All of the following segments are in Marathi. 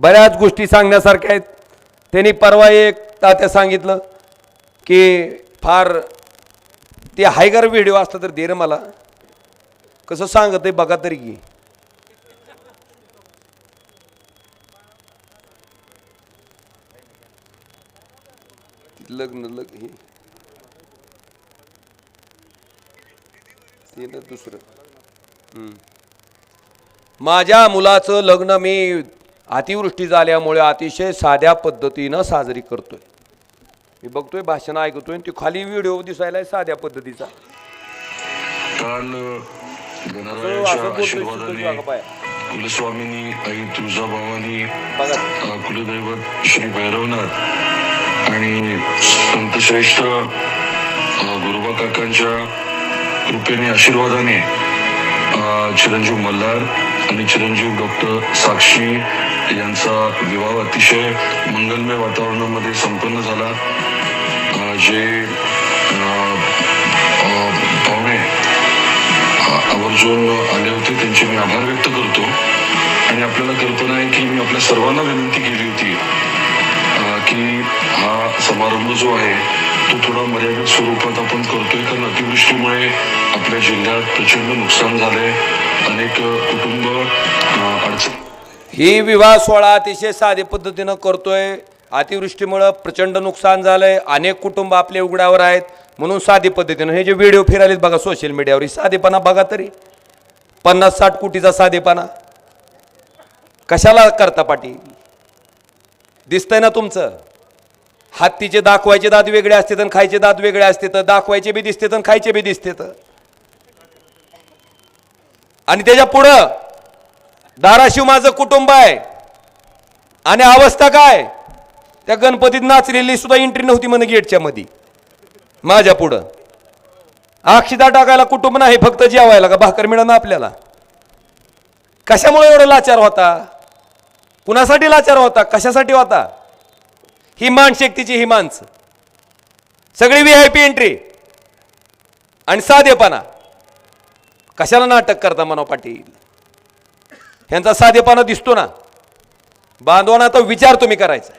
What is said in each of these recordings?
बऱ्याच गोष्टी सांगण्यासारख्या आहेत. त्यांनी परवा एक तात्या सांगितलं की फार ते हायगर व्हिडिओ असला तर दे रे मला. कसं सांगत आहे बघा तरी की. लग्न लग हे. ते ना दुसरं. माझ्या मुलाचं लग्न मी अतिवृष्टी झाल्यामुळे अतिशय साध्या पद्धतीनं साजरी करतोय. मी बघतोय भाषण ऐकतोय ती खाली व्हिडिओ दिसायला साध्या पद्धतीचा. कुलस्वामिनी आई तुळजाभवानी कुलदैवत श्री भैरवनाथ आणि संतश्रेष्ठ गुरुबा काकांच्या कृपेने आशीर्वादाने चिरंजीव मल्हार आणि चिरंजीव डॉक्टर साक्षी यांचा विवाह अतिशय मंगलमय वातावरणामध्ये संपन्न झाला. जे पाहुणे आवर्जून आले होते त्यांचे मी आभार व्यक्त करतो. आणि आपल्याला कल्पना आहे की मी आपल्या सर्वांना विनंती केली होती की हा समारंभ जो आहे तो थोडा मर्यादित स्वरूपात आपण करतोय कारण अतिवृष्टीमुळे आपल्या जिल्ह्यात प्रचंड नुकसान झालंय. अनेक कुटुंब अडचण ही विवाह सोहळा अतिशय साधे पद्धतीनं करतोय. अतिवृष्टीमुळं प्रचंड नुकसान झालंय. अनेक कुटुंब आपले उघड्यावर आहेत. म्हणून साधी पद्धतीनं हे जे व्हिडिओ फिरायलेत बघा सोशल मीडियावर ही साधेपणा बघा तरी. पन्नास साठ कोटीचा साधेपणा. कशाला करता पाटील दिसतंय ना तुमचं? हत्तीचे दाखवायचे दात वेगळे असते तर खायचे दात वेगळे असते तर दाखवायचे बी दिसते तर खायचे बी दिसते तर. आणि त्याच्या पुढं धाराशिव माझं कुटुंब आहे. आणि अवस्था काय? त्या गणपतीत नाचलेली सुद्धा एंट्री नव्हती म्हणे गेटच्या मध्ये माझ्या पुढं. अक्षिदा टाकायला कुटुंब नाही फक्त जेवायला का? भाकर मिळणं आपल्याला. कशामुळे एवढं लाचार होता? कुणासाठी लाचार होता? कशासाठी होता? ही मानशक्तीची ही माणसं. सगळी व्ही आय पी एंट्री आणि साधेपणा. कशाला नाटक करता मनोपाटील? पाटील ह्यांचा साधेपणा दिसतो ना. बांधवांना विचार तुम्ही करायचा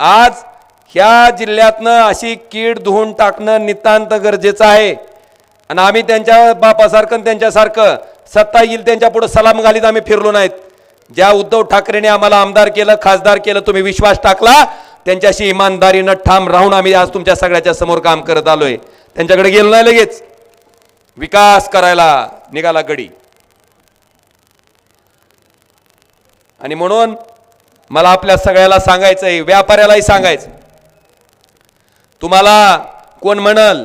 आज ह्या जिल्ह्यातनं अशी कीड धुवून टाकणं नितांत गरजेचं आहे. आणि आम्ही त्यांच्या बापासारखं त्यांच्यासारखं सत्ता येईल त्यांच्या पुढे सलाम घालीत आम्ही फिरलो नाहीत. ज्या उद्धव ठाकरेने आम्हाला आमदार केलं खासदार केलं तुम्ही विश्वास टाकला त्यांच्याशी इमानदारीनं ठाम राहून आम्ही आज तुमच्या सगळ्याच्या समोर काम करत आलोय. त्यांच्याकडे गेलो नाही लगेच. विकास करायला निघाला गडी. आणि म्हणून मला आपल्या सगळ्याला सांगायचं आहे व्यापाऱ्यालाही सांगायचं तुम्हाला कोण म्हणल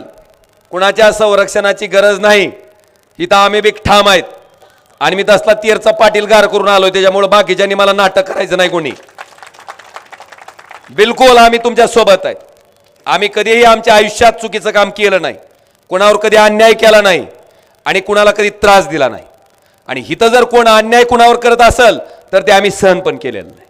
कुणाच्या संरक्षणाची गरज नाही इथं आम्ही बी ठाम आहेत. आणि मी तसला तीरचा पाटील गार करून आलो त्याच्यामुळे बाकीच्यांनी मला नाटक करायचं नाही कोणी. बिलकुल आम्ही तुमच्यासोबत आहे आम्ही कधीही आमच्या आयुष्यात चुकीचं काम केलं नाही. कोणावर कधी अन्याय केला नाही. आणि कुणाला कधी त्रास दिला नाही. आणि हिथं जर कोण अन्याय कुणावर करत असेल तर ते आम्ही सहन पण केलेलं नाही.